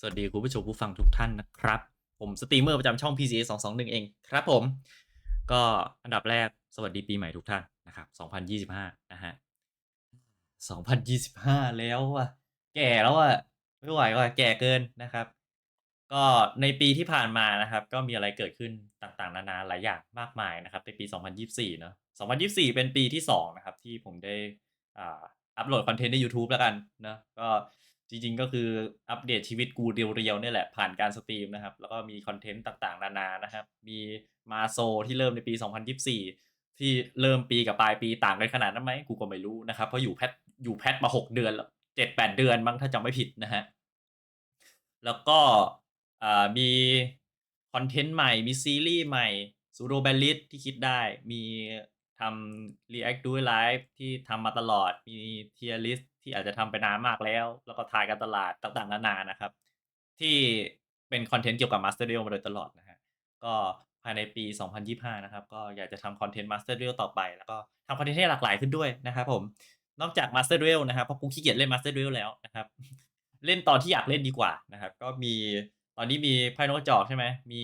สวัสดีคุณผู้ชมผู้ฟังทุกท่านนะครับ ผมสตรีมเมอร์ประจำช่อง PCA 221 เองครับผม ก็อันดับแรกสวัสดีปีใหม่ทุกท่านนะครับ 2025 นะฮะ 2025 แล้วอะ แก่แล้วอะ ไม่ไหวว่ะ แก่เกินนะครับ ก็ในปีที่ผ่านมานะครับ ก็มีอะไรเกิดขึ้นต่างๆ นานาหลายอย่างมากมายนะครับ ในปี 2024 เนอะ2024 เป็นปีที่ 2 นะครับ ที่ผมได้อ่าอัปโหลดคอนเทนต์ใน YouTube แล้วกันเนะก็ จริง ๆ ก็คืออัปเดตชีวิตกูเรียวๆเนี่ยแหละผ่านการสตรีมนะครับ แล้วก็มีคอนเทนต์ต่างๆ นานานะครับ มีมาโซที่เริ่มในปี 2024 ที่เริ่มปีกับปลายปีต่างกันขนาดนั้นไหมกูก็ไม่รู้นะครับ เพราะอยู่แพทอยู่แพทมา 6 เดือนแล้ว7-8เดือนมั้งถ้าจำไม่ผิดนะฮะแล้วก็อ่ามีคอนเทนต์ใหม่มีซีรีส์ใหม่ Pseudo Ballad ที่คิดได้มีทำ React Do Live ที่ทำมาตลอดมี Tier List ที่อาจจะทำไปนานมากแล้ว แล้วก็ทายการตลาดต่างๆนานานะครับ ที่เป็นคอนเทนต์เกี่ยวกับ Master Duel มาโดยตลอดนะฮะก็ภายในปี 2025 นะครับ ก็อยากจะทำคอนเทนต์ Master Duel ต่อไป แล้วก็ทำคอนเทนต์ให้หลากหลายขึ้นด้วยนะครับผมนอกจาก Master Duel นะครับเพราะกูขี้เกียจเล่น Master Duel แล้วนะครับ เล่นตอนที่อยากเล่นดีกว่านะครับ ก็มีตอนนี้มีไพ่นกกระจอกใช่ไหมมี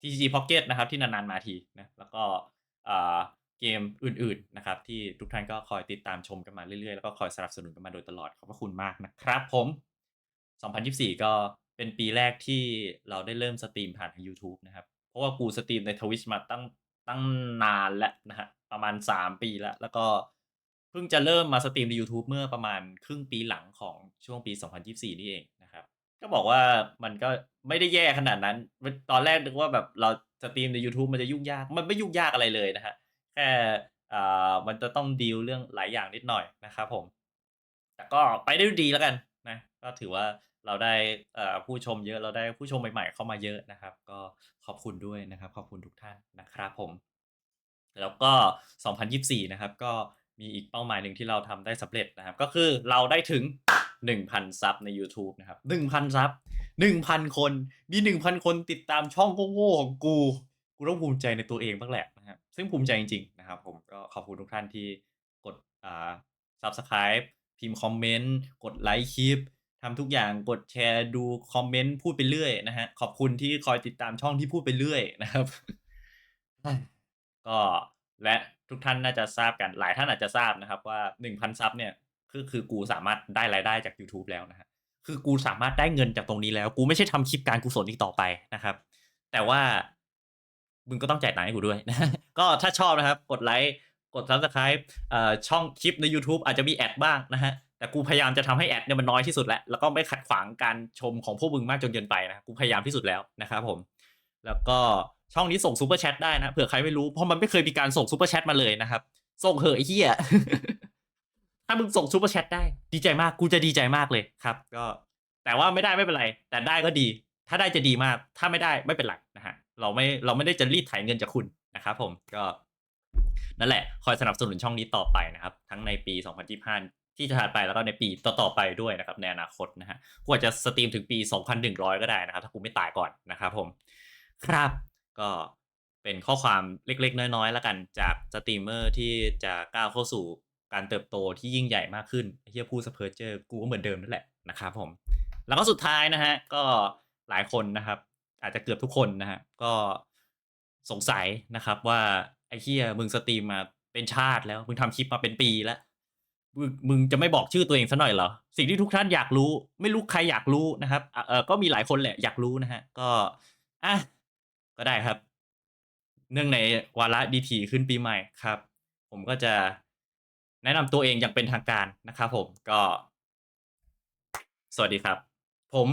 TCG Pocket นะครับ ที่นานๆมาทีนะแล้วก็อ่า เกมอื่นๆนะครับที่ทุกท่านก็คอยติดตามชมกันมาเรื่อยๆ แล้วก็คอยสนับสนุนกันมาโดยตลอดขอบพระคุณมากนะครับผม 2024 ก็เป็นปีแรกที่เราได้เริ่มสตรีมผ่านทาง YouTube นะครับ เพราะว่ากูสตรีมใน Twitch มาตั้งตั้งนานแล้วนะฮะประมาณ 3 ปีแล้ว แล้วก็เพิ่งจะเริ่มมาสตรีมใน YouTube เมื่อประมาณครึ่งปีหลังของช่วงปี 2024 นี่เองนะครับ ก็บอกว่ามันก็ไม่ได้แย่ขนาดนั้น ตอนแรกนึกว่าแบบเราสตรีมใน YouTube มันจะยุ่งยาก มันไม่ยุ่งยากอะไรเลยนะฮะ แค่อ่ามันจะต้องดีลเรื่องหลายอย่างนิดหน่อยนะครับผม แต่ก็ไปได้ดีแล้วกันนะ ก็ถือว่าเราได้อ่อผู้ชมเยอะเราได้ผู้ชมใหม่ๆเข้ามาเยอะนะครับ ก็ขอบคุณด้วยนะครับ ขอบคุณทุกท่านนะครับผม แล้วก็ 2024 นะครับ ก็มีอีกเป้าหมายหนึ่งที่เราทำได้สำเร็จนะครับ ก็คือเราได้ถึง 1,000 ซับใน YouTube นะครับ 1,000 ซับ 1,000 คน มี 1,000 คนติดตามช่องโง่ๆของกู กูต้องภูมิใจในตัวเองบ้างแหละนะ ซึ่งภูมิใจจริง ๆ นะครับ ผมก็ขอบคุณทุกท่านที่กดอ่า Subscribe พิมพ์คอมเมนต์กดไลค์คลิปทำทุกอย่างกดแชร์ดูคอมเมนต์พูดไปเรื่อยนะฮะขอบคุณที่คอยติดตามช่องที่พูดไปเรื่อยนะครับก็และทุกท่านน่าจะทราบกันหลายท่านอาจจะทราบนะครับ ว่า 1,000 ซับเนี่ยคือคือกูสามารถได้รายได้จาก YouTube แล้วนะฮะคือกูสามารถได้เงินจากตรงนี้แล้ว กูไม่ใช่ทำคลิปการกุศลอีกต่อไปนะครับ แต่ว่า มึงก็ต้องจ่ายตังค์ให้กูด้วยนะก็ถ้าชอบนะครับ กดไลค์กด Subscribe ช่องคลิปใน YouTube อาจจะมีแอดบ้างนะฮะแต่กูพยายามจะทำให้แอดเนี่ยมันน้อยที่สุดแล้ว แล้วก็ไม่ขัดขวางการชมของพวกมึงมากจนเกินไปนะกูพยายามที่สุดแล้วนะครับผม แล้วก็ช่องนี้ส่งซูเปอร์แชทได้นะเผื่อใครไม่รู้เพราะมันไม่เคยมีการส่งซูเปอร์แชทมาเลยนะครับ ส่งเหอะไอ้เหี้ยถ้ามึงส่งซูเปอร์แชทได้ ดีใจมากกูจะดีใจมากเลยครับ ก็ แต่ว่าไม่ได้ไม่เป็นไร แต่ได้ก็ดี ถ้าได้จะดีมาก ถ้าไม่ได้ไม่เป็นไร เราไม่เราไม่ได้จะรีดไถเงินจากคุณนะครับผมก็นั่นแหละ คอยสนับสนุนช่องนี้ต่อไปนะครับ ทั้งในปี 2025 ที่จะถัดไปแล้วก็ในปีต่อๆไปด้วยนะครับในอนาคตนะฮะกูอาจจะสตรีมถึงปี 2100 ก็ได้นะครับ ถ้ากูไม่ตายก่อนนะครับผม ครับก็เป็นข้อความเล็กๆ น้อยๆ แล้วกันจากสตรีมเมอร์ที่จะก้าวเข้าสู่การเติบโตที่ยิ่งใหญ่มากขึ้นเฮียพูดสเปอร์เจอร์กูก็เหมือนเดิมนั่นแหละนะครับผม แล้วก็สุดท้ายนะฮะก็หลายคนนะครับ อาจจะเกือบทุกคนนะฮะ ก็สงสัยนะครับว่าไอ้เฮียมึงสตรีมมาเป็นชาติแล้ว มึงทำคลิปมาเป็นปีแล้วมึงมึงจะไม่บอกชื่อตัวเองซะหน่อยเหรอ สิ่งที่ทุกท่านอยากรู้ ไม่รู้ใครอยากรู้นะครับอะเออก็มีหลายคนแหละอยากรู้นะฮะ ก็อะก็ได้ครับ เนื่องในวาระดีทีขึ้นปีใหม่ครับ ผมก็จะแนะนำตัวเองอย่างเป็นทางการนะครับผมก็ สวัสดีครับ ผม